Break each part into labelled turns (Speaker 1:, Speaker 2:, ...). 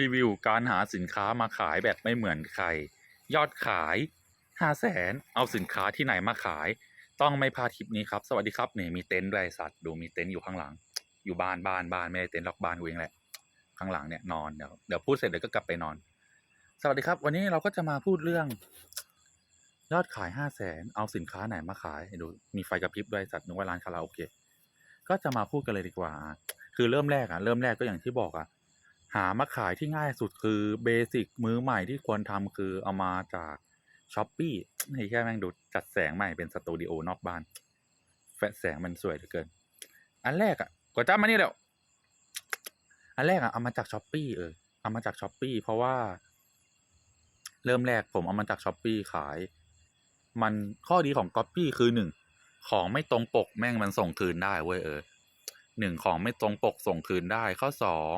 Speaker 1: รีวิวการหาสินค้ามาขายแบบไม่เหมือนใคร ยอดขายห้าแสนเอาสินค้าที่ไหนมาขาย ต้องไม่พลาดคลิปนี้ครับ สวัสดีครับนี่มีเต็นท์ด้วยไอ้สัตว์ดูมีเต็นท์อยู่ข้างหลัง อยู่บ้านบ้านบ้านไม่ได้เต็นท์ล็อกบ้านกูเองแหละ ข้างหลังเนี่ยนอนเดี๋ยวเดี๋ยวพูดเสร็จเดี๋ยวก็กลับไปนอน สวัสดีครับ วันนี้เราก็จะมาพูดเรื่อง ยอดขายห้าแสนเอาสินค้าไหนมาขายดูมีไฟกระพริบด้วยสัตว์นึกว่าร้านคาราโอเกะก็จะมาพูดกันเลยดีกว่า คือเริ่มแรกอะเริ่มแรกก็อย่างที่บอกอะ หามาขายที่ง่ายสุดคือเบสิกมือใหม่ที่ควรทำคือเอามาจากช้อปปี้นี่แค่แม่งดูจัดแสงใหม่เป็นสตูดิโอนอกบ้านแฟลชแสงมันสวยเหลือเกิน อันแรกอะกดจ้ามานี่เร็วอันแรกอะเอามาจากช้อปปี้เออเอามาจากช้อปปี้เพราะว่า เริ่มแรกผมเอามาจากช้อปปี้ขาย มันข้อดีของก๊อปปี้คือหนึ่งของไม่ตรงปกแม่งมันส่งคืนได้เว้ยเออหนึ่งของไม่ตรงปกส่งคืนได้ข้อสอง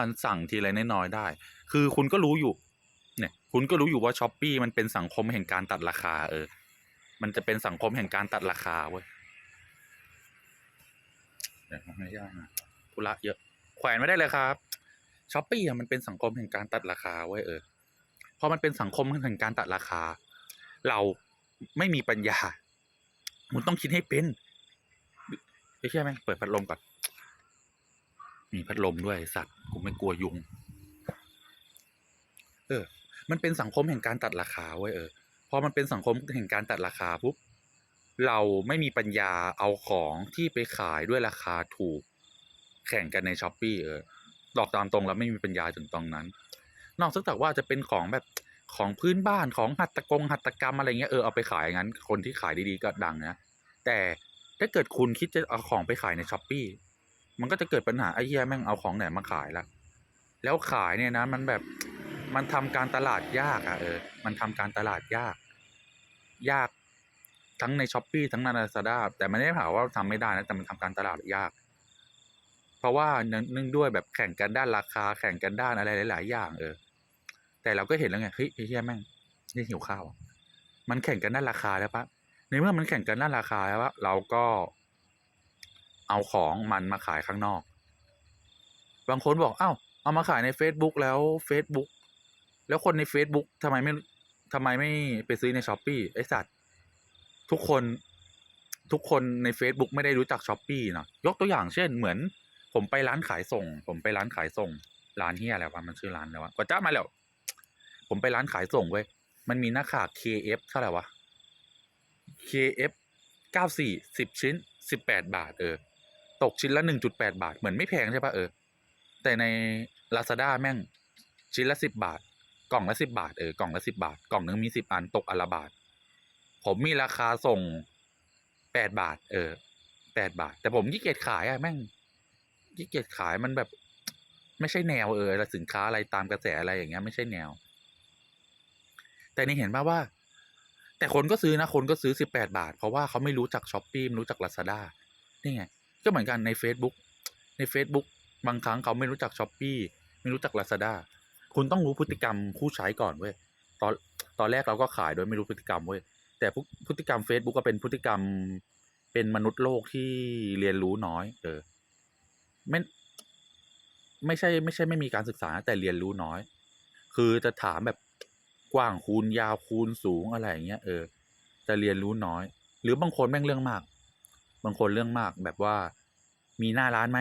Speaker 1: มันสั่งทีไรน้อยๆได้ คือคุณก็รู้อยู่ เนี่ย คุณก็รู้อยู่ว่าช้อปปี้มันเป็นสังคมแห่งการตัดราคา เออ มันจะเป็นสังคมแห่งการตัดราคาเว้ยเดี๋ยวไม่ใช่นะธุระเยอะ แขวนไม่ได้เลยครับช้อปปี้อะมันเป็นสังคมแห่งการตัดราคาเว้ยเออพอมันเป็นสังคมแห่งการตัดราคา เราไม่มีปัญญามึงต้องคิดให้เป็นไม่ใช่ไหมเปิดพัดลมก่อน มีพัดลมด้วยสัตว์กูไม่กลัวยุง เออ มันเป็นสังคมแห่งการตัดราคาเว้ยเออพอมันเป็นสังคมแห่งการตัดราคาปุ๊บเราไม่มีปัญญาเอาของที่ไปขายด้วยราคาถูก แข่งกันในช้อปปี้เออหลอกตามตรงแล้วไม่มีปัญญาถึงตรงนั้น นอกจากว่าจะเป็นของแบบของพื้นบ้านของหัตถกงหัตถกรรมอะไรเงี้ยเออเอาไปขายงั้น คนที่ขายดีๆก็ดังนะแต่ถ้าเกิดคุณคิดจะเอาของไปขายในช้อปปี้ มันก็จะเกิดปัญหาไอ้เหี้ยแม่งเอาของไหนมาขายละแล้วขายเนี่ยนะ มันแบบมันทำการตลาดยากอะเออ มันทำการตลาดยาก ยากทั้งในช้อปปีทั้งในลาซาด้าแต่ไม่ได้ถามว่าทำไม่ได้นะแต่มันทำการตลาดยาก เพราะว่าเนื่องด้วยแบบแข่งกันด้านราคา แข่งกันด้านอะไรหลาย ๆ อย่าง เออ แต่เราก็เห็นแล้วไงเฮ้ยไอ้เหี้ยแม่งนี่หิวข้าวมันแข่งกันด้านราคาแล้วปะในเมื่อมันแข่งกันด้านราคาแล้วปะเราก็ เอาของมันมาขายข้างนอก บางคนบอกเอ้าเอามาขายใน Facebook แล้ว Facebook แล้วคนใน Facebook ทำไมไม่ทำไมไม่ไปซื้อในช้อปปีไอสัตว์ ทุกคนทุกคนใน Facebook ไม่ได้รู้จักช้อปปีเนาะยกตัวอย่างเช่นเหมือนผมไปร้านขายส่ง ผมไปร้านขายส่ง ร้านเฮียอะไรวะมันชื่อร้านอะไรวะกดจ้ามาแล้ว ผมไปร้านขายส่งเว้ยมันมีหน้าขา KF เท่าไหร่วะ KF เก้าสี่สิบชิ้นสิบแปดบาท เออ ตกชิ้นละหนึ่งจุดแปดบาท เหมือนไม่แพงใช่ปะเออ แต่ใน Lazada แม่งชิ้นละสิบบาท กล่องละสิบาท เออกล่องละสิบาท กล่องหนึงมีสิบอันตกอันละบาท ผมมีราคาส่งแปดบาท เออแปดบาท แต่ผมขี้เกียจขายอะแม่งขี้เกียจขายมันแบบ ไม่ใช่แนวเออแล้วสินค้าอะไรตามกระแสอะไรอย่างเงี้ยไม่ใช่แนว แต่นี่เห็นป่าว่า แต่คนก็ซื้อนะคนก็ซื้อสิบแปดบาท เพราะว่าเขาไม่รู้จักช้อปปี้ไม่รู้จักลาซาด้านี่ไง ก็เหมือนกันใน Facebook ใน Facebook บางครั้งเขาไม่รู้จักช้อปปี้ไม่รู้จักลาซาด้าคุณต้องรู้พฤติกรรมผู้ใช้ก่อนเว้ยตอนตอนแรกเราก็ขายโดยไม่รู้พฤติกรรมเว้ยแต่พฤพฤติกรรม Facebook ก็เป็นพฤติกรรมเป็นมนุษย์โลกที่เรียนรู้น้อย เออไม่ไม่ใช่ ไม่ใช่ไม่มีการศึกษาแต่เรียนรู้น้อย คือจะถามแบบกว้างคูณยาวคูณสูงอะไรอย่างเงี้ยเออจะเรียนรู้น้อย หรือบางคนแม่งเรื่องมาก บางคนเรื่องมากแบบว่า มีหน้าร้านไหม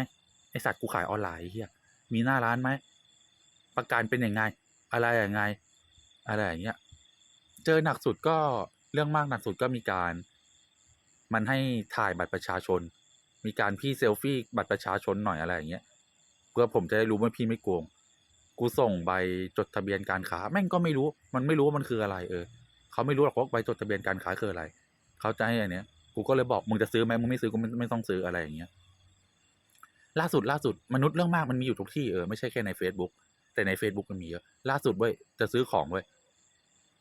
Speaker 1: ไอสัตว์กูขายออนไลน์เฮียมีหน้าร้านไหมประกันเป็นยังไง อะไรอย่างไง อะไรอย่างเงี้ยเจอหนักสุดก็เรื่องมากหนักสุดก็มีการ มันให้ถ่ายบัตรประชาชน มีการพี่เซลฟี่บัตรประชาชนหน่อยอะไรอย่างเงี้ยเพื่อผมจะได้รู้ว่าพี่ไม่โกงกูส่งใบจดทะเบียนการค้า แม่งก็ไม่รู้ มันไม่รู้ว่ามันคืออะไร เออ เขาไม่รู้หรอกว่าใบจดทะเบียนการค้าคืออะไร เขาจะให้อันเนี้ย กูก็เลยบอกมึงจะซื้อไหมมึงไม่ซื้อกูไม่ไม่ต้องซื้ออะไรอย่างเงี้ย ล่าสุดล่าสุดมนุษย์เรื่องมากมันมีอยู่ทุกที่เออไม่ใช่แค่ใน Facebook แต่ใน Facebook มันมีเยอะล่าสุดเว้ยจะซื้อของเว้ย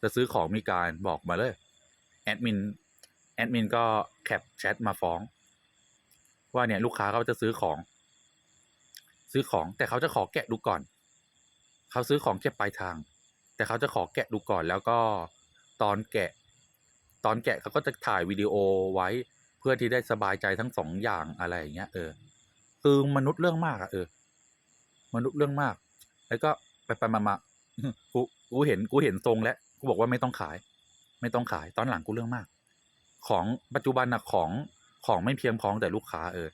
Speaker 1: จะซื้อของมีการบอกมาเลยแอดมินแอดมินก็แคปแชทมาฟ้อง ว่าเนี่ย ลูกค้าเขาจะซื้อของ ซื้อของแต่เขาจะขอแกะดูก่อน เขาซื้อของเก็บปลายทาง แต่เขาจะขอแกะดูก่อน แล้วก็ตอนแกะ ตอนแกะเขาก็จะถ่ายวิดีโอไว้เพื่อที่ได้สบายใจทั้งสองอย่างอะไรอย่างเงี้ยเออคือมนุษย์เรื่องมากอะเออ มนุษย์เรื่องมาก แล้วก็ไปไปมามากูกูเห็นกูเห็นทรงแล้วกูบอกว่าไม่ต้องขาย ไม่ต้องขายตอนหลังกูเรื่องมาก ของปัจจุบันนะของของไม่เพียงพองแต่ลูกค้าเออ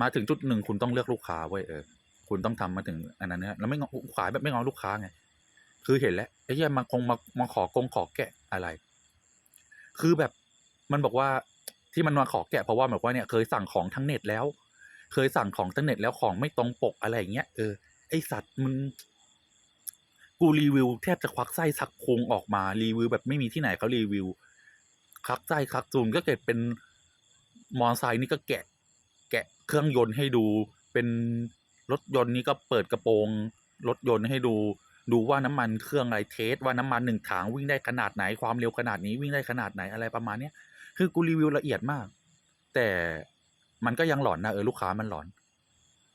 Speaker 1: มาถึงจุดหนึ่งคุณต้องเลือกลูกค้าเว้ยเออคุณต้องทำมาถึงอันนั้นเนี่ยแล้วไม่งอขายแบบไม่งอลูกค้าไง คือเห็นแล้วไอ้เหี้ยมาคงมามาขอกงขอแกะอะไร คือแบบมันบอกว่าที่มันมาขอแกะเพราะว่าแบบว่าเนี่ยเคยสั่งของทั้งเน็ตแล้ว เคยสั่งของทั้งเน็ตแล้วของไม่ตรงปกอะไรอย่างเงี้ยเออไอสัตว์มึงกูรีวิวแทบจะควักไส้สักโคงออกมารีวิวแบบไม่มีที่ไหนเขารีวิวคักไส้คักจูนก็เกิดเป็นมอเตอร์ไซค์นี่ก็แกะ แกะเครื่องยนต์ให้ดู เป็นรถยนต์นี่ก็เปิดกระโปรงรถยนต์ให้ดู ดูว่าน้ำมันเครื่องอะไรเทสว่าน้ำมันหนึ่งถังวิ่งได้ขนาดไหนความเร็วขนาดนี้วิ่งได้ขนาดไหนอะไรประมาณเนี้ยคือกูรีวิวละเอียดมาก แต่มันก็ยังหลอนนะเออลูกค้ามันหลอน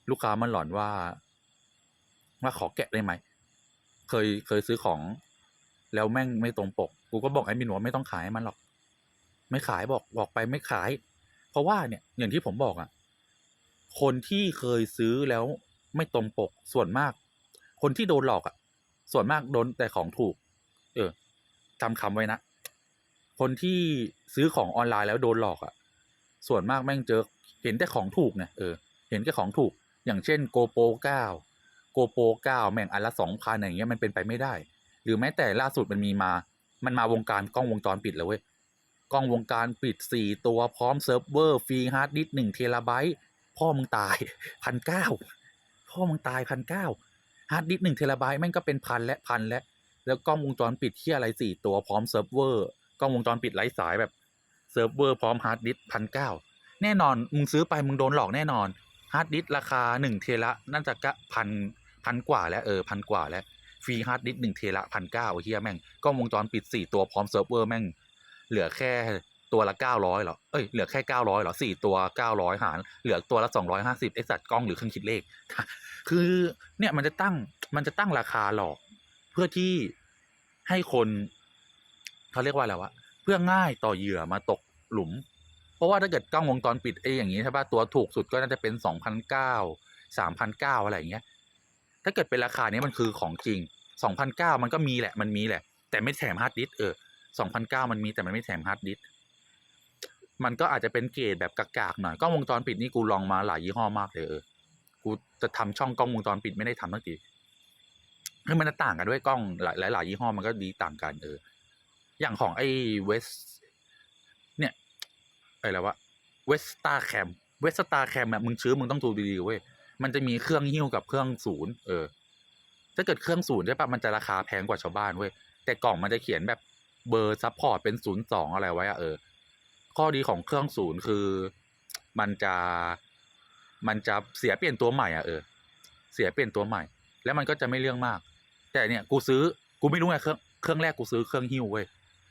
Speaker 1: ลูกค้ามันหลอนว่า ว่าขอแกะได้ไหมเคยเคยซื้อของแล้วแม่งไม่ตรงปก กูก็บอกไอ้มินว่าไม่ต้องขายให้มันหรอก ไม่ขายบอกบอกไปไม่ขาย เพราะว่าเนี่ย อย่างที่ผมบอกอะ่ะ คนที่เคยซื้อแล้วไม่ตรงปกส่วนมาก คนที่โดนหลอกอะ่ะ ส่วนมากโดนแต่ของถูก เออจำคำไว้นะ คนที่ซื้อของออนไลน์แล้วโดนหลอกอะ่ะ ส่วนมากแม่งเจอ เห็นแต่ของถูกไงเออ เห็นแค่ของถูก อย่างเช่นโกโปเก้าโกโปเก้าแม่งอันละสองพันอย่างเงี้ยมันเป็นไปไม่ได้ หรือแม้แต่ล่าสุดมันมีมา มันมาวงการกล้องวงจรปิดเลยเว้ย กล้องวงการปิดสี่ตัวพร้อมเซิร์ฟเวอร์ฟรีฮาร์ดดิสก์หนึ่งเทราไบต์พ่อมึงตายพันเก้าพ่อมึงตายพันเก้า ฮาร์ดดิสก์หนึ่งเทราไบต์แม่งก็เป็นพันและพันและแล้วกล้องวงจรปิดที่อะไรสี่ตัวพร้อมเซิร์ฟเวอร์กล้องวงจรปิดไร้สายแบบเซิร์ฟเวอร์พร้อมฮาร์ดดิสก์พันเก้าแน่นอนมึงซื้อไปมึงโดนหลอกแน่นอนฮาร์ดดิสก์ราคาหนึ่งเทระน่าจะกะพันพันกว่าแล้วเออพันกว่าแล้วฟรีฮาร์ดดิสก์หนึ่งเทระพันเก้าเฮียแม่งกล้องวงจรปิดสี่ตัวพร้อมเซิร์ฟเวอร์แม่งเหลือแค่ ตัวละเก้าร้อยหรอ เอ้ย เหลือแค่เก้าร้อยหรอสี่ตัวเก้าร้อยหาร เหลือตัวละสองร้อยห้าสิบไอสัตว์กล้องหรือเครื่องคิดเลข คือ เนี่ยมันจะตั้ง มันจะตั้งราคาหลอก เพื่อที่ให้คนเขาเรียกว่าอะไรวะ เพื่อง่ายต่อเหยื่อมาตกหลุม เพราะว่าถ้าเกิดกล้องวงจรปิดไอ้อย่างนี้ใช่ป่ะ ตัวถูกสุดก็น่าจะเป็นสองพันเก้าสามพันเก้าอะไรอย่างเงี้ย ถ้าเกิดเป็นราคานี้มันคือของจริงสองพันเก้ามันก็มีแหละ มันมีแหละ แต่ไม่แถมฮาร์ดดิสก์เออสองพันเก้ามันมีแต่มันไม่แถมฮาร์ดดิสก์ มันก็อาจจะเป็นเกรดแบบกากๆหน่อยกล้องวงจรปิดนี่กูลองมาหลายยี่ห้อมากเลยเออกูจะทำช่องกล้องวงจรปิดไม่ได้ทำตั้งทีคือมันจะต่างกันด้วยกล้องหลายหลายยี่ห้อมันก็ดีต่างกันเออ อย่างของไอ้เวสเนี่ยอะไรวะเวสตาแคมเวสตาแคมเนี่ยมึงซื้อมึงต้องดูดีๆเว้ยมันจะมีเครื่องหิ้วกับเครื่องศูนย์เออ ถ้าเกิดเครื่องศูนย์ใช่ปะมันจะราคาแพงกว่าชาวบ้านเว้ยแต่กล่องมันจะเขียนแบบเบอร์ซัพพอร์ตเป็นศูนย์สองอะไรไว้อะเออ ข้อดีของเครื่องศูนย์คือมันจะมันจะเสียเปลี่ยนตัวใหม่อะเออ เสียเปลี่ยนตัวใหม่ แล้วมันก็จะไม่เรื่องมาก แต่เนี่ยกูซื้อกูไม่รู้ไงเครื่องเครื่องแรกกูซื้อเครื่องหิ้วเว้ย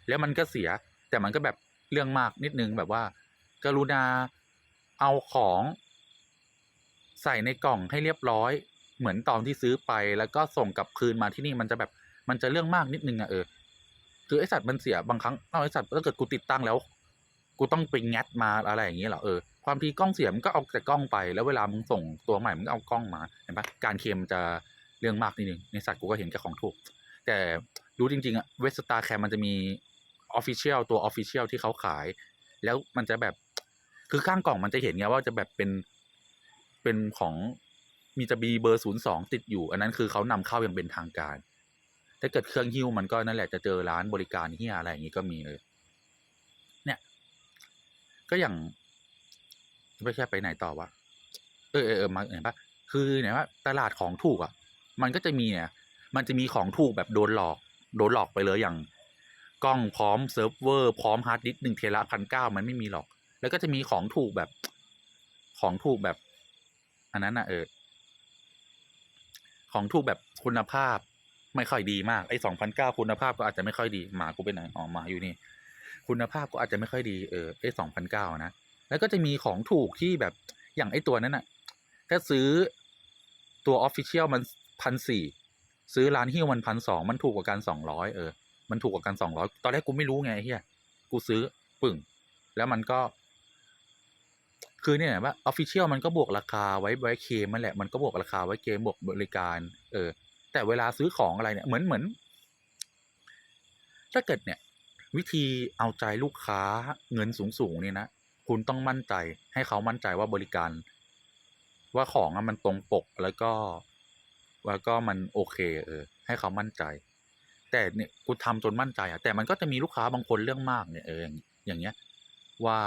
Speaker 1: แล้วมันก็เสีย แต่มันก็แบบเรื่องมากนิดนึงแบบว่า กรุณาเอาของใส่ในกล่องให้เรียบร้อย เหมือนตอนที่ซื้อไปแล้วก็ส่งกลับคืนมาที่นี่มันจะแบบมันจะเรื่องมากนิดนึงอะเออคือไอสัตว์มันเสียบางครั้งเอาไอสัตว์ถ้าเกิดกูติดตั้งแล้ว กูต้องไปงัดมาอะไรอย่างเงี้ยเหรอเออความทีกล้องเสียมันก็เอาแต่กล้องไปแล้วเวลามึงส่งตัวใหม่มึงก็เอากล้องมาเห็นปะการเคมจะเรื่องมากนิดนึงในสัตว์กูก็เห็นแค่ของถูก แต่รู้จริงๆอะเวสตาแคมมันจะมีออฟฟิเชียลตัวออฟฟิเชียลที่เขาขาย แล้วมันจะแบบคือข้างกล่องมันจะเห็นไงว่าจะแบบเป็นเป็นของมีจะมีเบอร์ศูนย์สองติดอยู่ อันนั้นคือเขานำเข้าอย่างเป็นทางการ ถ้าเกิดเครื่องหิ้วมันก็นั่นแหละจะเจอร้านบริการเฮียอะไรอย่างงี้ก็มีเลย ก็อย่างไม่ใช่ไปไหนต่อวะเออเออเออมาเห็นปะคือเนี่ยว่าตลาดของถูกอะ มันก็จะมีเนี่ย มันจะมีของถูกแบบโดนหลอก โดนหลอกไปเลยอย่าง กล้องพร้อมเซิร์ฟเวอร์พร้อมฮาร์ดดิสก์หนึ่งเทระพันเก้ามันไม่มีหรอก แล้วก็จะมีของถูกแบบ ของถูกแบบ อันนั้นอะเออ ของถูกแบบคุณภาพไม่ค่อยดีมากไอ้สองพันเก้าคุณภาพก็อาจจะไม่ค่อยดีหมากูไปไหนอ๋อหมาอยู่นี่ คุณภาพก็อาจจะไม่ค่อยดีเออไอ้สองพันเก้านะ แล้วก็จะมีของถูกที่แบบอย่างไอ้ตัวนั้นน่ะถ้าซื้อตัวออฟฟิเชียลมันพันสี่ซื้อร้านฮิ้วมันพันสองมันถูกกว่ากันสองร้อยเออ มันถูกกว่ากันสองร้อยตอนแรกกูไม่รู้ไงเฮียกูซื้อปึ่ง แล้วมันก็ คือเนี่ยว่าออฟฟิเชียลมันก็บวกราคาไว้ไว้เคมมันแหละ มันก็บวกราคาไว้เกมบวกบริการ เออ แต่เวลาซื้อของอะไรเนี่ยเหมือนเหมือน ถ้าเกิดเนี่ย วิธีเอาใจลูกค้าเงินสูงสูงๆนี่นะ คุณต้องมั่นใจให้เขามั่นใจว่าบริการ ว่าของมันตรงปกแล้วก็แล้วก็มันโอเค เออ ให้เขามั่นใจ แต่เนี่ยกูทำจนมั่นใจอะแต่มันก็จะมีลูกค้าบางคนเรื่องมากเนี่ยเอออย่างเงี้ย ว่า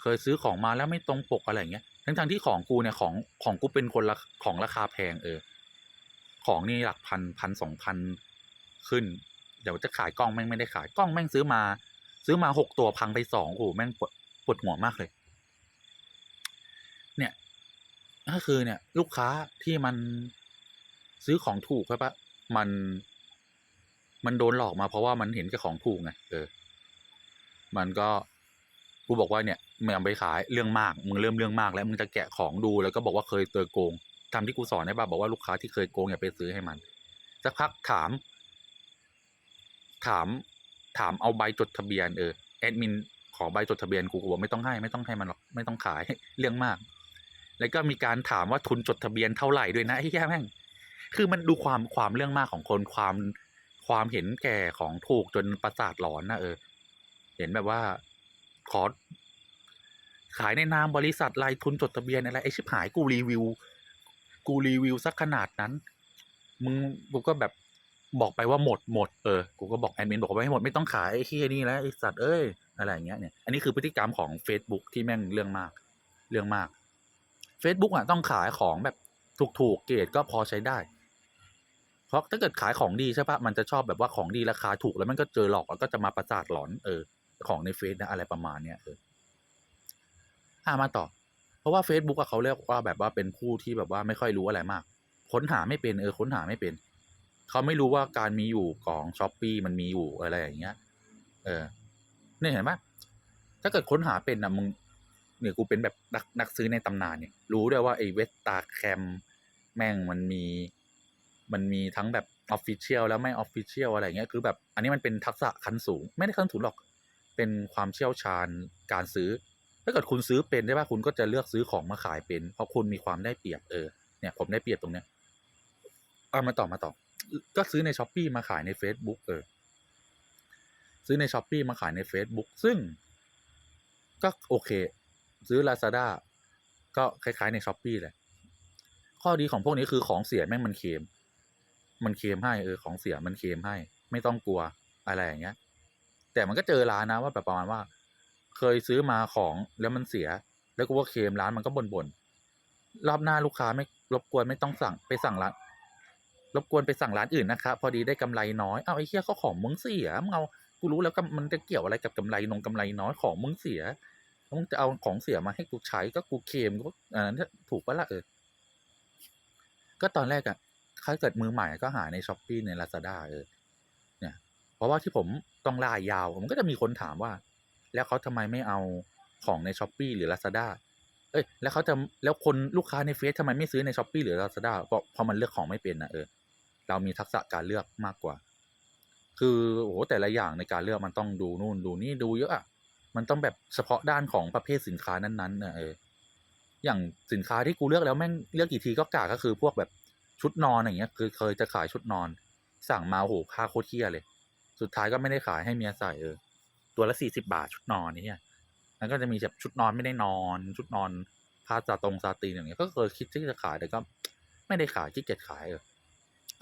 Speaker 1: เคยซื้อของมาแล้วไม่ตรงปกอะไรอย่างเงี้ยทั้งทางๆที่ของกูเนี่ยของของกูเป็นคนละของราคาแพงเออ ของนี่หลักพันพันสองพันขึ้น เดี๋ยวจะขายกล้องแม่งไม่ได้ขายกล้องแม่งซื้อมา ซื้อมาหกตัวพังไปสองโอ้โหแม่งปวดปวดหัวมากเลย เนี่ยก็คือเนี่ย ลูกค้าที่มันซื้อของถูกใช่ปะมันมันโดนหลอกมาเพราะว่ามันเห็นแค่ของถูกไงเออ มันก็กูบอกว่าเนี่ยมึงเอาไปขายเรื่องมาก มึงเริ่มเรื่องมาก แล้วมึงจะแกะของดูแล้วก็บอกว่าเคยเจอโกงทำที่กูสอนได้ป่ะบอกว่าลูกค้าที่เคยโกงอย่าไปซื้อให้มันสักพักถาม ถามถามเอาใบจดทะเบียนเออแอดมินขอใบจดทะเบียนกูกูบอกไม่ต้องให้ไม่ต้องให้มันหรอกไม่ต้องขายเรื่องมาก แล้วก็มีการถามว่าทุนจดทะเบียนเท่าไหร่ด้วยนะไอ้แค่แม่งคือมันดูความความเรื่องมากของคนความความเห็นแก่ของถูกจนประสาทหลอนนะเออ เห็นแบบว่าขอ ขายในนามบริษัทรายทุนจดทะเบียนอะไรไอชิบหายกูรีวิว กูรีวิวสักขนาดนั้น มึงกูก็แบบ บอกไปว่าหมดหมดเออกูก็บอกแอดมินบอกว่าไม่หมดไม่ต้องขายไอ้ที่นี่แล้วไอ้สัตว์เอ้ยอะไรอย่างเงี้ยเนี่ยอันนี้คือพฤติกรรมของ Facebook ที่แม่งเรื่องมาก เรื่องมาก Facebook อะต้องขายของแบบถูกๆเกรดก็พอใช้ได้ เพราะถ้าเกิดขายของดีใช่ปะมันจะชอบแบบว่าของดีราคาถูกแล้วมันก็เจอหลอกแล้วก็จะมาประสาทหลอนเออ ของในเฟซนะอะไรประมาณเนี้ยเอออ่ามาต่อ เพราะว่า Facebook อะเขาเรียกว่าแบบว่าเป็นผู้ที่แบบว่าไม่ค่อยรู้อะไรมาก ค้นหาไม่เป็นเออค้นหาไม่เป็น เขาไม่รู้ว่าการมีอยู่ของช้อปปีมันมีอยู่อะไรอย่างเงี้ย เออเนี่ยเห็นไหมถ้าเกิดค้นหาเป็นนะมึงเนี่ยกูเป็นแบบนักนักซื้อในตำนานเนี่ย รู้ด้วยว่าไอ้เวสตาแคมแม่งมันมี มันมีทั้งแบบออฟฟิเชียลแล้วไม่ออฟฟิเชียลอะไรเงี้ยคือแบบอันนี้มันเป็นทักษะขั้นสูง ไม่ได้ขั้นสูงหรอก เป็นความเชี่ยวชาญการซื้อ ถ้าเกิดคุณซื้อเป็นได้ป่ะคุณก็จะเลือกซื้อของมาขายเป็น เพราะคุณมีความได้เปรียบเออเนี่ย ผมได้เปรียบตรงเนี้ยเอามาต่อมาต่อ ก็ซื้อในช้อปปีมาขายใน Facebook เออ ซื้อในช้อปปีมาขายใน Facebook ซึ่ง ก็โอเค ซื้อ Lazada ก็คล้าย ๆ ในช้อปปีแหละ ข้อดีของพวกนี้คือของเสียแม่งมันเค็มมันเค็มให้เออของเสียมันเค็มให้ ไม่ต้องกลัวอะไรอย่างเงี้ย แต่มันก็เจอร้านนะว่าแบบประมาณว่า เคยซื้อมาของแล้วมันเสีย แล้วก็ว่าเค็มร้านมันก็บ่นๆรอบหน้าลูกค้าไม่รบกวนไม่ต้องสั่งไปสั่งร้าน รบกวนไปสั่งร้านอื่นนะครับพอดีได้กำไรน้อยเอาไอ้เหี้ยเขาของมึงเสียมึงเอากูรู้แล้วมันจะเกี่ยวอะไรกับกำไรนงกำไรน้อยของมึงเสียมึงจะเอาของเสียมาให้กูใช้ก็กูเค็มก็อันนั้นถูกปะล่ะเออก็ตอนแรกอะถ้าเกิดมือใหม่ก็หาในช้อปปีในลาซาด้าเออเนี่ย เพราะว่าที่ผมต้องลายาวผมก็จะมีคนถามว่า แล้วเขาทำไมไม่เอาของในช้อปปีหรือลาซาด้าเอ้ยแล้วเขาจะแล้วคนลูกค้าในเฟซทำไมไม่ซื้อในช้อปปีหรือลาซาด้าเพราะพราะมันเลือกของไม่เป็นนะเออ เรามีทักษะการเลือกมากกว่า คือโอ้โหแต่ละอย่างในการเลือกมันต้องดูนู่นดูนี่ดูเยอะอะมันต้องแบบเฉพาะด้านของประเภทสินค้านั้นๆนะเอออย่างสินค้าที่กูเลือกแล้วแม่งเลือกกี่ทีก็กาก็คือพวกแบบชุดนอนอย่างเงี้ย คือเคยจะขายชุดนอน สั่งมาโอ้โหค่าโคตรเที่ยเลย สุดท้ายก็ไม่ได้ขายให้เมียใส่เออ ตัวละสี่สิบาทชุดนอนนี่เนี่ยแล้วก็จะมีแบบชุดนอนไม่ได้นอน ชุดนอนผ้าซาตรงซาตีนอย่างเงี้ย ก็เคยคิดที่จะขายแต่ก็ ไม่ได้ขายขี้เกียจขายเออ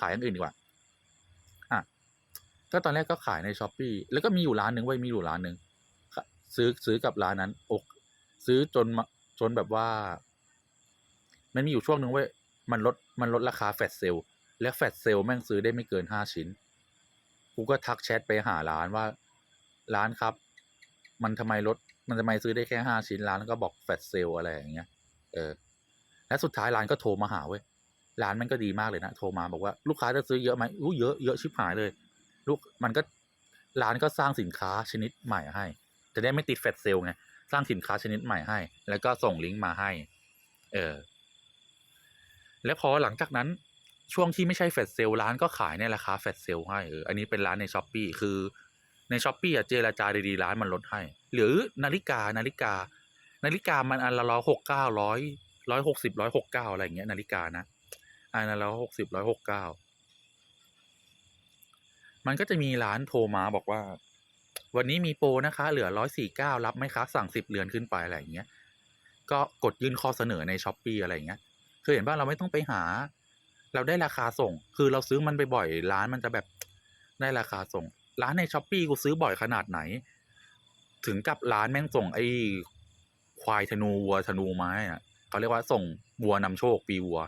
Speaker 1: ขายอย่างอื่นดีกว่าอะก็ตอนแรกก็ขายในช้อปปีแล้วก็มีอยู่ร้านหนึ่งไว้มีอยู่ร้านหนึ่งซื้อซื้อกับร้านนั้น อกซื้อจนมาจนแบบว่า มันมีอยู่ช่วงหนึ่งเว้ยมันลดมันลดราคาแฟลชเซลและแฟลชเซลแม่งซื้อได้ไม่เกินห้าชิ้น กูก็ทักแชทไปหาร้านว่า ร้านครับ มันทำไมลดมันทำไมซื้อได้แค่ห้าชิ้นร้านก็บอกแฟลชเซลอะไรอย่างเงี้ย เออ และสุดท้ายร้านก็โทรมาหาเว้ย ร้านมันก็ดีมากเลยนะโทรมาบอกว่าลูกค้าจะซื้อเยอะไหมอู้เยอะเยอะชิบหายเลย ลูกมันก็ร้านก็สร้างสินค้าชนิดใหม่ให้ จะได้ไม่ติดแฟลชเซลไงสร้างสินค้าชนิดใหม่ให้ แล้วก็ส่งลิงก์มาให้ เออ แล้วพอหลังจากนั้นช่วงที่ไม่ใช่แฟลชเซลร้านก็ขายในราคาแฟลชเซลให้เอออันนี้เป็นร้านในช้อปปีคือในช้อปปี้อะเจรจาดีๆร้านมันลดให้ หรือนาฬิกานาฬิกา นาฬิกามันอันละร้อยหกเก้าร้อยร้อยหกสิบร้อยหกเก้าอะไรอย่างเงี้ยนาฬิกานะ อันละร้อยหกสิบร้อยหกเก้ามันก็จะมีร้านโทรมาบอกว่า วันนี้มีโปรนะคะ เหลือร้อยสี่เก้ารับไหมคะ สั่งสิบเรือนขึ้นไปอะไรอย่างเงี้ย ก็กดยื่นข้อเสนอในช้อปปีอะไรอย่างเงี้ย คือเห็นว่าเราไม่ต้องไปหา เราได้ราคาส่ง คือเราซื้อมันไปบ่อยร้านมันจะแบบได้ราคาส่ง ร้านในช้อปปีกูซื้อบ่อยขนาดไหน ถึงกับร้านแม่งส่งไอ้ควายธนูวัวธนูไม้อะเขาเรียกว่าส่งวัวนำโชคปีวัว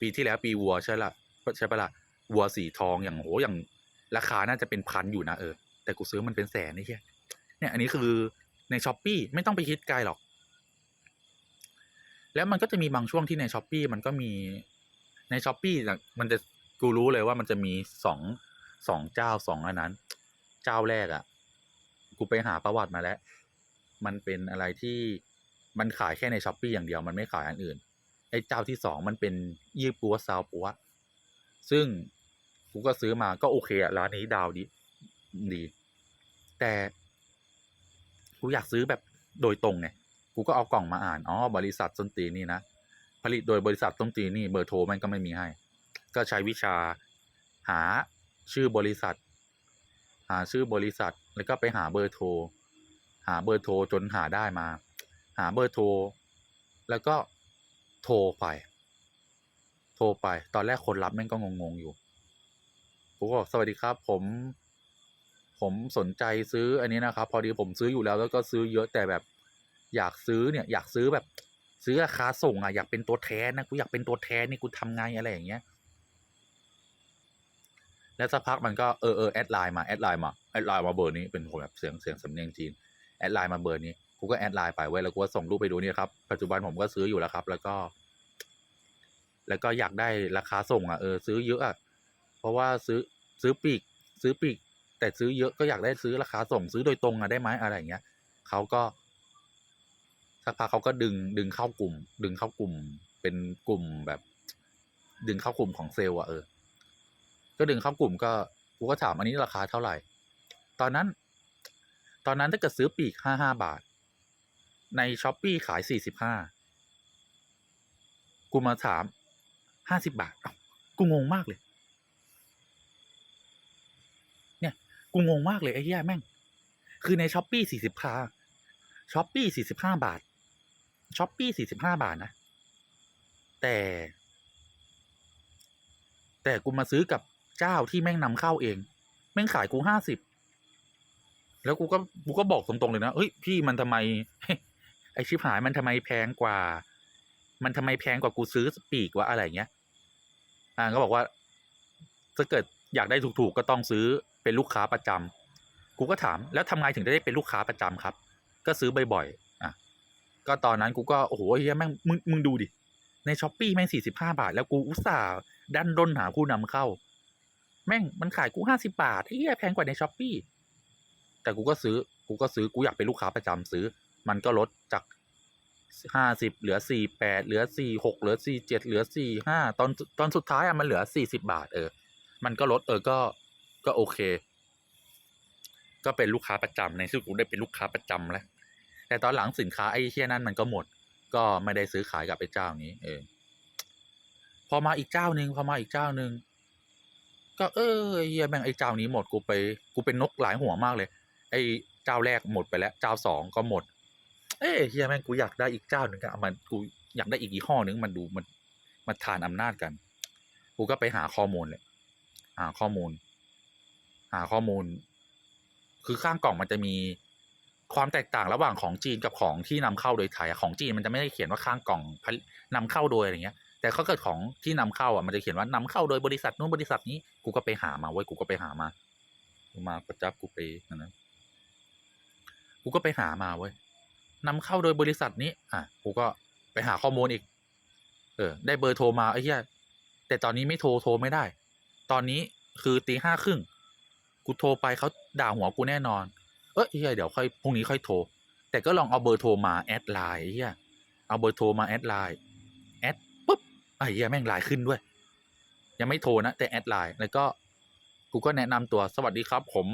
Speaker 1: ปีที่แล้วปีวัวใช่ละใช่ปะละ่ะวัวสีทองอย่างโหอย่างราคาน่าจะเป็นพันอยู่นะเออแต่กูซื้อมันเป็นแสนนี่แค่เนี่ย อันนี้คือในช้อปปีไม่ต้องไปคิดไกลหรอก แล้วมันก็จะมีบางช่วงที่ในช้อปปีมันก็มีในช้อปปีมันจะกูรู้เลยว่ามันจะมีสองสองเจ้าสองอันนั้น เจ้าแรกอะ่ะ กูไปหาประวัติมาแล้ว มันเป็นอะไรที่มันขายแค่ในช้อปปีอย่างเดียวมันไม่ขายอันอื่น ไอ้เจ้าที่สองมันเป็นยี่ปัวซาวปัว ซึ่งกูก็ซื้อมาก็โอเคอะร้านนี้ดาวดีดี แต่กูอยากซื้อแบบโดยตรงไงกูก็เอากล่องมาอ่านอ๋อบริษัทส้นตีนี่นะผลิตโดยบริษัทส้นตีนี่เบอร์โทรมันก็ไม่มีให้ ก็ใช้วิชาหาชื่อบริษัท หาชื่อบริษัทแล้วก็ไปหาเบอร์โทรหาเบอร์โทรจนหาได้มา หาเบอร์โทรแล้วก็ โทรไป โทรไป ตอนแรกคนรับแม่งก็งงๆอยู่ผมก็บอกสวัสดีครับ ผม ผมสนใจซื้ออันนี้นะครับ พอดีผมซื้ออยู่แล้วแล้วก็ซื้อเยอะแต่แบบ อยากซื้อเนี่ย อยากซื้อแบบ ซื้อราคาส่งอะอยากเป็นตัวแทนนะกูอยากเป็นตัวแทนนี่กูทำไงอะไรอย่างเงี้ยแล้วสักพักมันก็เออเออแอดไลน์มาแอดไลน์มาแอดไลน์มาเบอร์นี้เป็นคนแบบเสียงเสียงสำเนียงจีนแอดไลน์มาเบอร์นี้ กูก็แอดไลน์ไปไว้แล้วกูก็ส่งรูปไปดูเนี่ยครับปัจจุบันผมก็ซื้ออยู่แล้วครับ แล้วก็ แล้วก็อยากได้ราคาส่ง อะเออซื้อเยอะอะเพราะว่าซื้อซื้อปีก ซื้อปีก แต่ซื้อเยอะก็อยากได้ซื้อราคาส่ง ซื้อโดยตรงอะได้ไหมอะไรอย่างเงี้ยเขาก็สักพักเขาก็ดึงดึงเข้ากลุ่ม ดึงเข้ากลุ่ม เป็นกลุ่มแบบ ดึงเข้ากลุ่มของเซลล์อะเออ ก็ดึงเข้ากลุ่มก็กูก็ถามอันนี้ราคาเท่าไหร่ ตอนนั้น ตอนนั้นถ้าเกิดซื้อปีกห้าห้าบาท ในช้อปปีขายสี่สิบห้ากูมาถามห้าสิบาทเอ้ากูงงมากเลย เนี่ย กูงงมากเลยไอ้เหี้ยแม่ง คือในช้อปปี้สี่สิบคาช้อปปี้สี่สิบห้าบาทช้อปปี้สี่สิบห้าบาทนะ แต่ แต่กูมาซื้อกับเจ้าที่แม่งนำเข้าเอง แม่งขายกูห้าสิบแล้วกูก็กูก็บอกตรงๆเลยนะเฮ้ยพี่มันทำไม อชิบหายมันทำไมแพงกว่า มันทำไมแพงกว่ากูซื้อปีกวะอะไรเงี้ย อ่าก็บอกว่า ถ้าเกิดอยากได้ถูกๆก็ต้องซื้อเป็นลูกค้าประจำกูก็ถาม แล้วทำไงถึงได้เป็นลูกค้าประจำครับ ก็ซื้อบ่อยๆอะก็ตอนนั้นกูก็โอ้โหเฮียแม่งมึงมึงดูดิในช้อปปี้แม่งสี่สิบห้าบาท แล้วกูอุตส่าห์ดันด้นหาผู้นำเข้า แม่งมันขายกูห้าสิบาทเฮียแพงกว่าในช้อปปี้แต่กูก็ซื้อ กูก็ซื้อ กูอยากเป็นลูกค้าประจำซื้อ มันก็ลดจากห้าสิบเหลือสี่แปดเหลือสี่หกเหลือสี่เจ็ดเหลือสี่ห้าตอนตอนสุดท้ายอะมันเหลือสี่สิบาท เออ มันก็ลดเออก็ก็โอเค ก็เป็นลูกค้าประจำในที่สุดกูได้เป็นลูกค้าประจำแล้ว แต่ตอนหลังสินค้าไอ้เชี่ยนั่นมันก็หมด ก็ไม่ได้ซื้อขายกับไอ้เจ้านี้ เออ พอมาอีกเจ้าหนึ่งพอมาอีกเจ้าหนึ่งก็เออไอ้เฮียแม่งไอ้เจ้านี้หมดกูไป กูเป็นนกหลายหัวมากเลย ไอ้เจ้าแรกหมดไปแล้ว เจ้าสองก็หมด เอ้เฮียแม่งกูอยากได้อีกเจ้าหนึ่งก็เอะมันกูอยากได้อีกยี่ห้อหนึ่งมันดูมันมันทานอำนาจกัน กูก็ไปหาข้อมูลเลยหาข้อมูล หาข้อมูล คือข้างกล่องมันจะมีความแตกต่างระหว่างของจีนกับของที่นำเข้าโดยไทยของจีนมันจะไม่ได้เขียนว่าข้างกล่องผลิตนำเข้าโดยอะไรเงี้ย แต่เขาเกิดของที่นำเข้าอะมันจะเขียนว่านำเข้าโดยบริษัทนู้นบริษัทนี้กูก็ไปหามาเว้ยกูก็ไปหามากูมาประจับกูไปนั่นนะกูก็ไปหามาเว้ย นำเข้าโดยบริษัทนี้ อะกูก็ไปหาข้อมูลอีก เออ ได้เบอร์โทรมาไอ้เหี้ยแต่ตอนนี้ไม่โทรโทรไม่ได้ ตอนนี้คือตีห้าครึ่งกูโทรไปเขาด่าหัวกูแน่นอน เอ้เฮียเดี๋ยวค่อยพรุ่งนี้ค่อยโทร แต่ก็ลองเอาเบอร์โทรมาแอดไลน์เฮียเอาเบอร์โทรมาแอดไลน์แอดปุ๊บไอ้เฮียแม่งไลน์ขึ้นด้วย ยังไม่โทรนะแต่แอดไลน์แล้วก็กูก็แนะนำตัวสวัสดีครับ ผม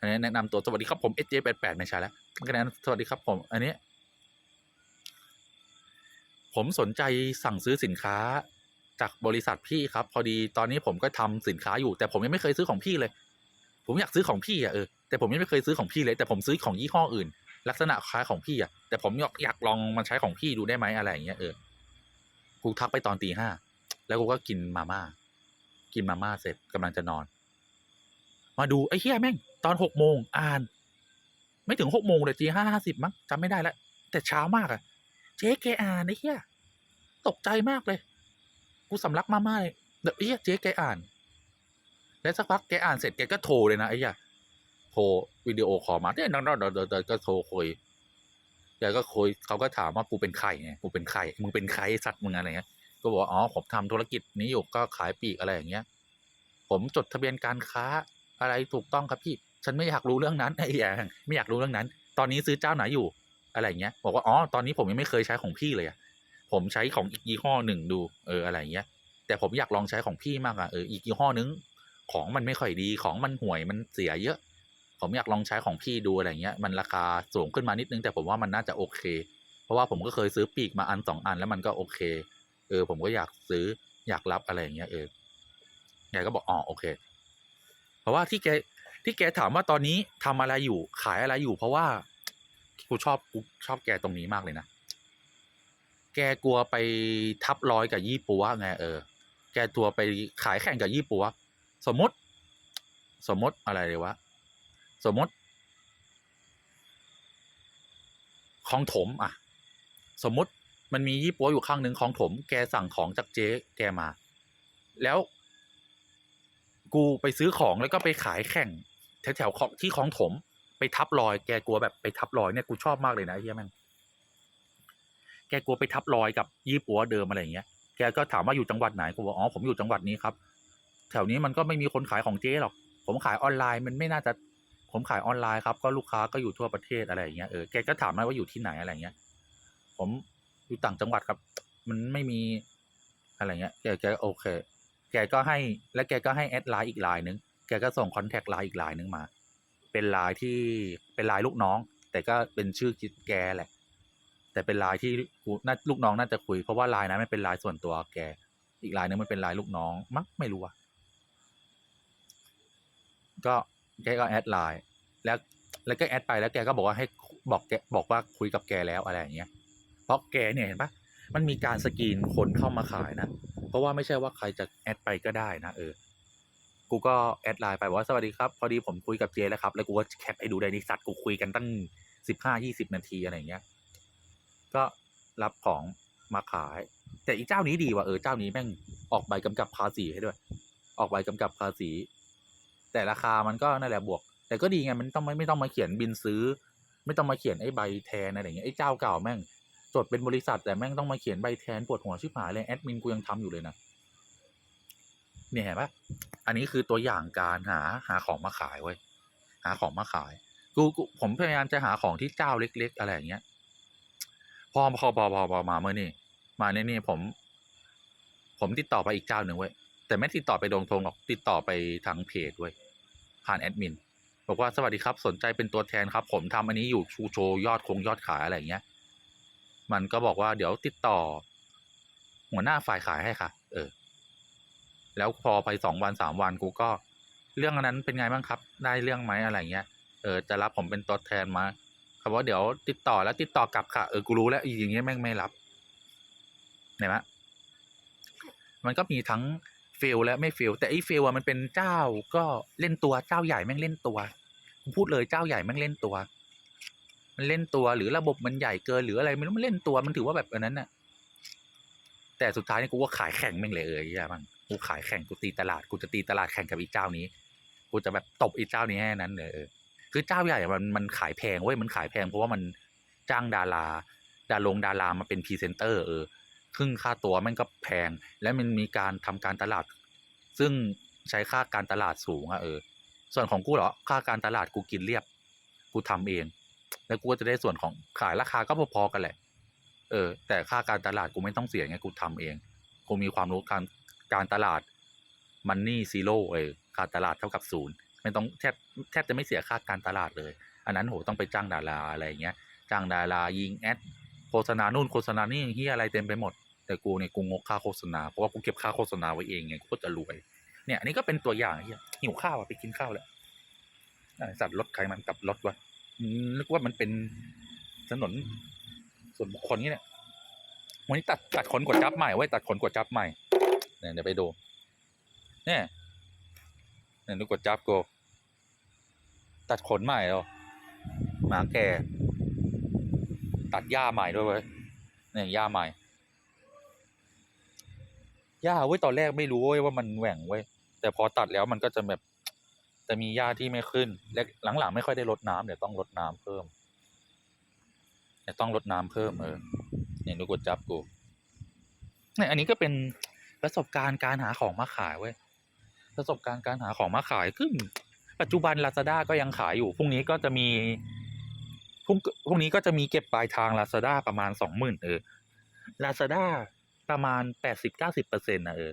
Speaker 1: อันนี้แนะนำตัวสวัสดีครับผม SJ88 ไม่ใช่แล้วก็แนะนำสวัสดีครับผม อันนี้ ผมสนใจสั่งซื้อสินค้าจากบริษัทพี่ครับ พอดีตอนนี้ผมก็ทำสินค้าอยู่ แต่ผมยังไม่เคยซื้อของพี่เลย ผมอยากซื้อของพี่อะเออแต่ผมยังไม่เคยซื้อของพี่เลย แต่ผมซื้อของยี่ห้ออื่น ลักษณะคล้ายของพี่อะแต่ผมอยากอยากลองมาใช้ของพี่ดูได้ไหมอะไรอย่างเงี้ยเออกูทักไปตอนตีห้าแล้วกูก็กินมาม่ากินมาม่าเสร็จกำลังจะนอน มาดูไอ้เหี้ยแม่ง ตอนหกโมงอ่าน ไม่ถึงหกโมงเลยตีห้าห้าสิบมั้งจำไม่ได้แล้วแต่เช้ามากอะเจ๊แกอ่านไอ้เหี้ยตกใจมากเลย กูสำลักมาม่าเลยเดี๋ยวไอ้เหี้ยเจ๊แกอ่าน แล้วสักพักแกอ่านเสร็จแกก็โทรเลยนะไอ้เหี้ยโทรวิดีโอคอลมาเนี่ยนั่นๆเดี๋ยวก็โทรคุยแกก็คุยเขาก็ถามว่ากูเป็นใครไงกูเป็นใครมึงเป็นใครสัตว์มึงอะไรเงี้ยก็บอกว่าอ๋อผมทำธุรกิจนี้อยู่ก็ขายปีกอะไรอย่างเงี้ย ผมจดทะเบียนการค้าอะไรถูกต้องครับพี่ ฉันไม่อยากรู้เรื่องนั้นไอ้แย่ไม่อยากรู้เรื่องนั้น ตอนนี้ซื้อเจ้าไหนอยู่ อะไรเงี้ยบอกว่าอ๋อตอนนี้ผมยังไม่เคยใช้ของพี่เลยอะผมใช้ของอีกยี่ห้อหนึ่งดูเอออะไรเงี้ย แต่ผมอยากลองใช้ของพี่มากอะเอออีกยี่ห้อนึง ของมันไม่ค่อยดีของมันห่วยมันเสียเยอะ ผมอยากลองใช้ของพี่ดูอะไรเงี้ย มันราคาสูงขึ้นมานิดนึง แต่ผมว่ามันน่าจะโอเค เพราะว่าผมก็เคยซื้อปีกมาอันสองอันแล้วมันก็โอเค เออ ผมก็อยากซื้ออยากรับอะไรเงี้ยเออแกก็บอกอ๋อโอเค เพราะว่าที่แก ที่แกถามว่าตอนนี้ทำอะไรอยู่ขายอะไรอยู่ เพราะว่ากูชอบกูชอบแกตรงนี้มากเลยนะ แกกลัวไปทับรอยกับยี่ปัวไงเออ แกตัวไปขายแข่งกับยี่ปัว สมมติ สมมติอะไรเลยวะ สมมติคลองถม อะ สมมติมันมียี่ปัวอยู่ข้างหนึ่งคลองถม แกสั่งของจากเจ๊แกมา แล้ว กูไปซื้อของแล้วก็ไปขายแข่ง แถวๆของที่คลองถม ไปทับรอยแกกลัวแบบไปทับรอยเนี่ยกูชอบมากเลยนะเฮียแม่งแกกลัวไปทับรอยกับยี่ปัวเดิมอะไรอย่างเงี้ยแกก็ถามว่าอยู่จังหวัดไหนกูบอกอ๋อผมอยู่จังหวัดนี้ครับ แถวนี้มันก็ไม่มีคนขายของเจ๊หรอก ผมขายออนไลน์มันไม่น่าจะผมขายออนไลน์ครับก็ลูกค้าก็อยู่ทั่วประเทศอะไรอย่างเงี้ยเออแกก็ถามมาว่าอยู่ที่ไหนอะไรเงี้ย ผมอยู่ต่างจังหวัดครับ มันไม่มีอะไรเงี้ยแกแกโอเค แกก็ให้ แล้วแกก็ให้แอดไลน์อีกไลน์นึง แกก็ส่งคอนแทคไลน์อีกไลน์นึงมา เป็นไลน์ที่เป็นไลน์ลูกน้อง แต่ก็เป็นชื่อคิดแกแหละ แต่เป็นไลน์ที่น่าลูกน้องน่าจะคุย เพราะว่าไลน์นั้นมันเป็นไลน์ส่วนตัวแก อีกไลน์นึงมันเป็นไลน์ลูกน้องมั้งไม่รู้อะก็แกก็แอดไลน์แล้วแล้วก็แอดไปแล้วแกก็บอกว่าให้บอกแกบอกว่าคุยกับแกแล้วอะไรอย่างเงี้ย เพราะแกเนี่ยเห็นปะมันมีการสกรีนคนเข้ามาขายนะ เพราะว่าไม่ใช่ว่าใครจะแอดไปก็ได้นะเออ กูก็แอดไลน์ไปบอกว่าสวัสดีครับพอดีผมคุยกับเจแล้วครับ แล้วกูก็แคปให้ดูไดนิสัตว์กูคุยกันตั้งสิบห้ายี่สิบนาทีอะไรอย่างเงี้ย ก็รับของมาขาย แต่อีเจ้านี้ดีว่ะเออเจ้านี้แม่งออกใบกำกับภาษีให้ด้วย ออกใบกำกับภาษี แต่ราคามันก็นั่นแหละบวก แต่ก็ดีไงมันต้องไม่ไม่ต้องมาเขียนบินซื้อ ไม่ต้องมาเขียนไอ้ใบแทนอะไรอย่างเงี้ยไอ้เจ้าเก่าแม่งจดเป็นบริษัทแต่แม่งต้องมาเขียนใบแทนปวดหัวชิบหายเลยแอดมินกูยังทำอยู่เลยนะ เนี่ยเห็นปะอันนี้คือตัวอย่างการหาหาของมาขายเว้ยหาของมาขายกูผมพยายามจะหาของที่เจ้าเล็ก ๆ อะไรอย่างเงี้ย พอพอพอพอพอมาเมื่อนี่มาเนี่ยนี่ผม ผมติดต่อไปอีกเจ้าหนึ่งเว้ยแต่ไม่ติดต่อไปตรงๆหรอกติดต่อไปทางเพจเว้ยผ่านแอดมินบอกว่าสวัสดีครับสนใจเป็นตัวแทนครับ ผมทำอันนี้อยู่ชูโชยอดคงยอดขายอะไรอย่างเงี้ย มันก็บอกว่าเดี๋ยวติดต่อ หัวหน้าฝ่ายขายให้ค่ะ เออ แล้วพอไปสองวันสามวันกูก็ เรื่องอันนั้นเป็นไงบ้างครับ ได้เรื่องไหมอะไรเงี้ยเออจะรับผมเป็นตัวแทนมาเขาบอกว่าเดี๋ยวติดต่อแล้วติดต่อกลับค่ะเออกูรู้แล้วอย่างเงี้ยแม่งไม่รับเห็นไหมมันก็มีทั้งฟิลและไม่ฟิลแต่ไอ้ฟิลอะมันเป็นเจ้าก็เล่นตัวเจ้าใหญ่แม่งเล่นตัวพูดเลยเจ้าใหญ่แม่งเล่นตัว มันเล่นตัวหรือระบบมันใหญ่เกินหรืออะไรไม่รู้มันเล่นตัวมันถือว่าแบบอันนั้นน่ะ แต่สุดท้ายนี่กูก็ขายแข่งแม่งเลยเออใช่บ้าง กูขายแข่งกูตีตลาดกูจะตีตลาดแข่งกับอีเจ้านี้ กูจะแบบตบอีเจ้านี้แค่นั้นเลยเออคือเจ้าใหญ่มันมันขายแพงเว้ยมันขายแพงเพราะว่ามันจ้างดาราดาลงดารามาเป็นพรีเซนเตอร์เออครึ่งค่าตัวมันก็แพง และมันมีการทำการตลาด ซึ่งใช้ค่าการตลาดสูงอะเออ ส่วนของกูเหรอค่าการตลาดกูกินเรียบ กูทำเอง แล้วกูก็จะได้ส่วนของขายราคาก็พอๆกันแหละ เออ แต่ค่าการตลาดกูไม่ต้องเสียไงกูทำเองกูมีความรู้การ การตลาดมันนี่ซีโร่เออค่าตลาดเท่ากับศูนย์ไม่ต้องแทบแทบจะไม่เสียค่าการตลาดเลย อันนั้นโหต้องไปจ้างดาราอะไรเงี้ย จ้างดารายิงแอดโฆษณานู่นโฆษณานี่เฮียอะไรเต็มไปหมด แต่กูเนี่ยกูงกค่าโฆษณาเพราะว่ากูเก็บค่าโฆษณาไว้เองไงกูก็จะรวย เนี่ยอันนี้ก็เป็นตัวอย่างเฮียหิวข้าวอะไปกินข้าวแล้วไอ้สัตว์รถใครมันกับรถวะนึกว่ามันเป็นถนนส่วนบุคคลนี่เนี่ยวันนี้ตัดตัดขนกดจับใหม่ไว้ตัดขนกดจับใหม่ เนี่ยเดี๋ยวไปดูเนี่ยเนี่ยดูกดจับกูตัดขนใหม่แล้วหมาแก่ ตัดหญ้าใหม่ด้วยเว้ยเนี่ยหญ้าใหม่หญ้าเว้ยตอนแรกไม่รู้เว้ยว่ามันแหว่งเว้ยแต่พอตัดแล้วมันก็จะแบบจะมีหญ้าที่ไม่ขึ้นและหลังๆไม่ค่อยได้รดน้ำเดี๋ยวต้องรดน้ำเพิ่มเดี๋ยวต้องรดน้ำเพิ่มเออเนี่ยดูกดจับกูเนี่ยอันนี้ก็เป็น ประสบการณ์การหาของมาขายเว้ยประสบการณ์การหาของมาขายซึ่งปัจจุบัน Lazada ก็ยังขายอยู่ พรุ่งนี้ก็จะมีพรุ่งพรุ่งนี้ก็จะมีเก็บปลายทาง Lazada ประมาณสองหมื่นเออ Lazada ประมาณแปดสิบเก้าสิบเปอร์เซ็นต์นะเออ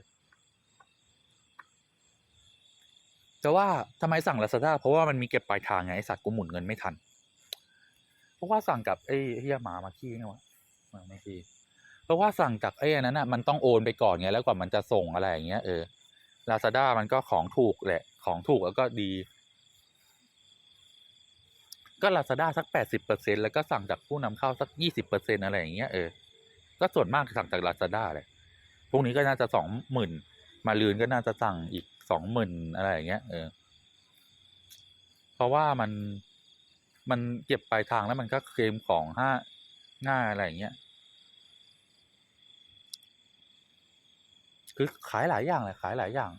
Speaker 1: แต่ว่าทำไมสั่ง Lazada เพราะว่ามันมีเก็บปลายทางไงไอสัตว์กูหมุนเงินไม่ทัน เพราะว่าสั่งกับไอ้เฮียหมามาขี้ไงวะมาไม่ขี้ เพราะว่าสั่งจากไอ้อันนั้นอะมันต้องโอนไปก่อนไงแล้วกว่ามันจะส่งอะไรอย่างเงี้ยเออ Lazada มันก็ของถูกแหละ ของถูกแล้วก็ดี ก็ลาซาด้าสักแปดสิบเปอร์เซ็นแล้วก็สั่งจากผู้นำเข้าสักยี่สิบเปอร์เซ็นอะไรอย่างเงี้ยเออก็ส่วนมากสั่งจากลาซาด้าเลยพรุ่งนี้ก็น่าจะสองหมื่นมาลืนก็น่าจะสั่งอีกสองหมื่นอะไรอย่างเงี้ยเออเพราะว่ามันมันเก็บปลายทางแล้วมันก็เคลมของห้าง่ายอะไรอย่างเงี้ย คือขายหลายอย่างเลยขายหลายอย่าง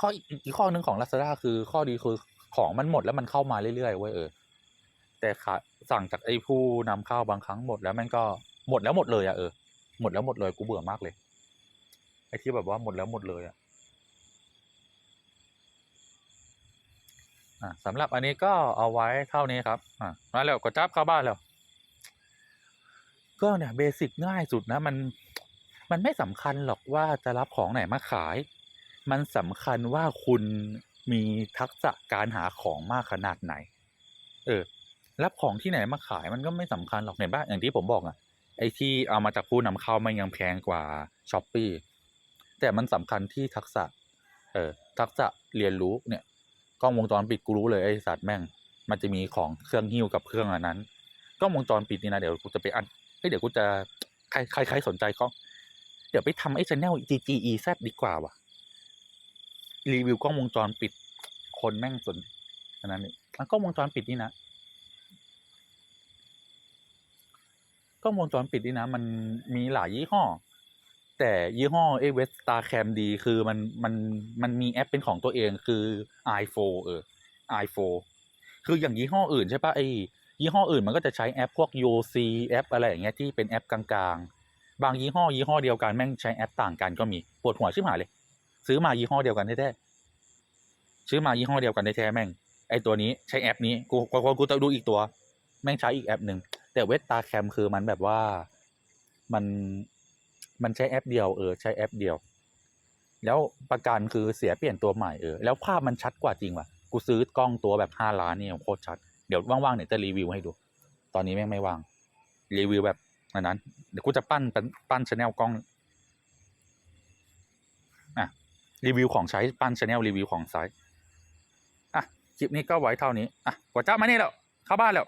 Speaker 1: ข้ออีกข้อหนึ่งของ Lazada คือข้อดีคือของมันหมดแล้วมันเข้ามาเรื่อยๆเว้ยเออแต่ขาสั่งจากไอ้ผู้นำเข้าบางครั้งหมดแล้วม่งก็หมดแล้วหมดเลยอะเออหมดแล้วหมดเลยกูเบื่อมากเลยไอ้ที่แบบว่าหมดแล้วหมดเลยอะอะสำหรับอันนี้ก็เอาไว้เท่านี้ครับอะมาแล้วกดจับเข้าบ้านแล้ว ก็เนี่ยเบสิกง่ายสุดนะมัน มันไม่สำคัญหรอกว่าจะรับของไหนมาขาย มันสำคัญว่าคุณมีทักษะการหาของมากขนาดไหน เออ รับของที่ไหนมาขายมันก็ไม่สำคัญหรอกเห็นปะอย่างที่ผมบอกอะไอ้ที่เอามาจากผู้นำเข้ามันยังแพงกว่าช้อปปีแต่มันสำคัญที่ทักษะ เออ ทักษะเรียนรู้เนี่ย กล้องวงจรปิดกูรู้เลยไอ้สัตว์แม่ง มันจะมีของเครื่องหิ้วกับเครื่องอันนั้น กล้องวงจรปิดนี่นะเดี๋ยวกูจะไปอันเฮ้ยเดี๋ยวกูจะใครใครใครสนใจก็ เดี๋ยวไปทำไอ้ชแนล GGEZ ดีกว่าว่ะ รีวิวกล้องวงจรปิด คนแม่งสนอันนั้นนี่อะกล้องวงจรปิดนี่นะกล้องวงจรปิดนี่นะ มันมีหลายยี่ห้อ แต่ยี่ห้อเอเวสตาแคมดีคือมันมันมันมีแอปเป็นของตัวเองคือ i4 เออ i4 คืออย่างยี่ห้ออื่นใช่ปะไอยี่ห้ออื่นมันก็จะใช้แอปพวก UC แอปอะไรอย่างเงี้ยที่เป็นแอปกลางๆ บางยี่ห้อยี่ห้อเดียวกันแม่งใช้แอปต่างกันก็มีปวดหัวชิบหายเลย ซื้อมายี่ห้อเดียวกันแท้ๆซื้อมายี่ห้อเดียวกันแท้ๆแม่งไอตัวนี้ใช้แอปนี้กูกูกูจะดูอีกตัว แม่งใช้อีกแอปหนึ่งแต่เวทตาแคมคือมันแบบว่ามันมันใช้แอปเดียวเออใช้แอปเดียว แล้วประกันคือเสียเปลี่ยนตัวใหม่เออแล้วภาพมันชัดกว่าจริงว่ะกูซื้อกล้องตัวแบบห้าล้านนี่โคตรชัดเดี๋ยวว่างๆเดี๋ยจะรีวิวให้ดู ตอนนี้แม่งไม่ว่างรีวิวแบบ อันนั้น เดี๋ยวกูจะปั้นปั้นปั้นชแนลกล้องอะรีวิวของใช้ปั้นชแนลรีวิวของใช้อะคลิปนี้ก็ไว้เท่านี้อะกดจ้ามานี่แล้วเข้าบ้านแล้ว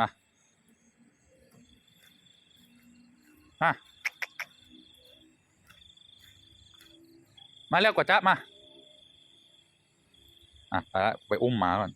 Speaker 1: มามามาแล้วกดจ้ามาอะไปละไปอุ้มหมาก่อน